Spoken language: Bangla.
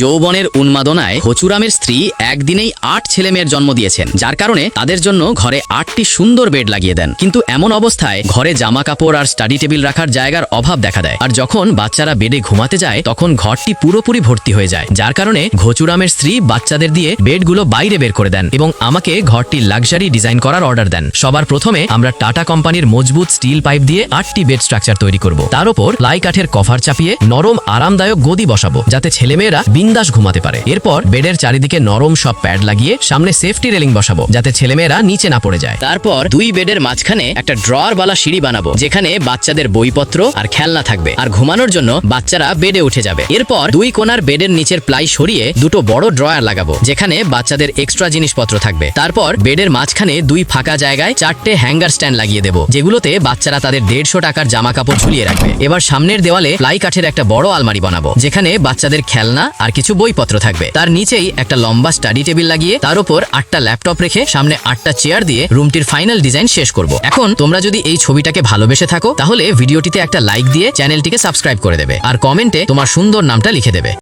যৌবনের উন্মাদনায় হচুরামের স্ত্রী একদিনেই আট ছেলে মেয়ের জন্ম দিয়েছেন, যার কারণে তাদের জন্য ঘরে আটটি সুন্দর বেড লাগিয়ে দেন। কিন্তু এমন অবস্থায় ঘরে জামা কাপড় আর স্টাডি টেবিল রাখার জায়গার অভাব দেখা দেয়। আর যখন বাচ্চারা বেডে ঘুমাতে যায়, তখন ঘরটি পুরোপুরি ভর্তি হয়ে যায়, যার কারণে ঘচুরামের স্ত্রী বাচ্চাদের দিয়ে বেডগুলো বাইরে বের করে দেন এবং আমাকে ঘরটি লাক্সারি ডিজাইন করার অর্ডার দেন। সবার প্রথমে আমরা টাটা কোম্পানির মজবুত স্টিল পাইপ দিয়ে আটটি বেড স্ট্রাকচার তৈরি করব। তার উপর লাই কাঠের কভার চাপিয়ে নরম, আরামদায়ক গদি বসাবো, যাতে ছেলেমেয়েরা বিন্দাস ঘুমাতে পারে। এরপর বেডের চারিদিকে নরম সব প্যাড লাগিয়ে সামনে সেফটি রেলিং বসাবো, যাতে ছেলেমেয়েরা নিচে না পড়ে যায়। তারপর দুই বেডের মাঝখানে একটা ড্রয়ার বালা সিঁড়ি বানাবো, যেখানে বাচ্চাদের বইপত্র আর খেলনা থাকবে। আর ঘুমানোর জন্য বাচ্চারা বেডে উঠে যাবে। এরপর দুই কোণার বেডের নিচের প্লাই সরিয়ে দুটো বড় ড্রয়ার লাগাবো, যেখানে বাচ্চাদের এক্সট্রা জিনিসপত্র থাকবে। তারপর বেডের মাঝখানে দুই ফাঁকা জায়গায় চারটে হ্যাঙ্গার স্ট্যান্ড লাগিয়ে দেবো, যেগুলোতে বাচ্চারা তাদের দেড়শো টাকার জামা কাপড় ঝুলিয়ে রাখবে। এবার সামনের দেওয়ালে প্লাই কাঠের একটা বড় আলমারি বানাবো, যেখানে বাচ্চাদের খেলনা আর কিছু বইপত্র থাকবে। তার নিচেই একটা লম্বা স্টাডি টেবিল লাগিয়ে তার উপর আটটা ল্যাপটপ রেখে সামনে আটটা চেয়ার দিয়ে রুমটির ফাইনাল ডিজাইন শেষ করব। এখন তোমরা যদি এই ছবিটাকে ভালোবেসে থাকো, তাহলে ভিডিওটিতে একটা লাইক দিয়ে চ্যানেলটিকে সাবস্ক্রাইব করে দেবে। আর কমেন্টে তোমার সুন্দর নামটা লিখে দেবে।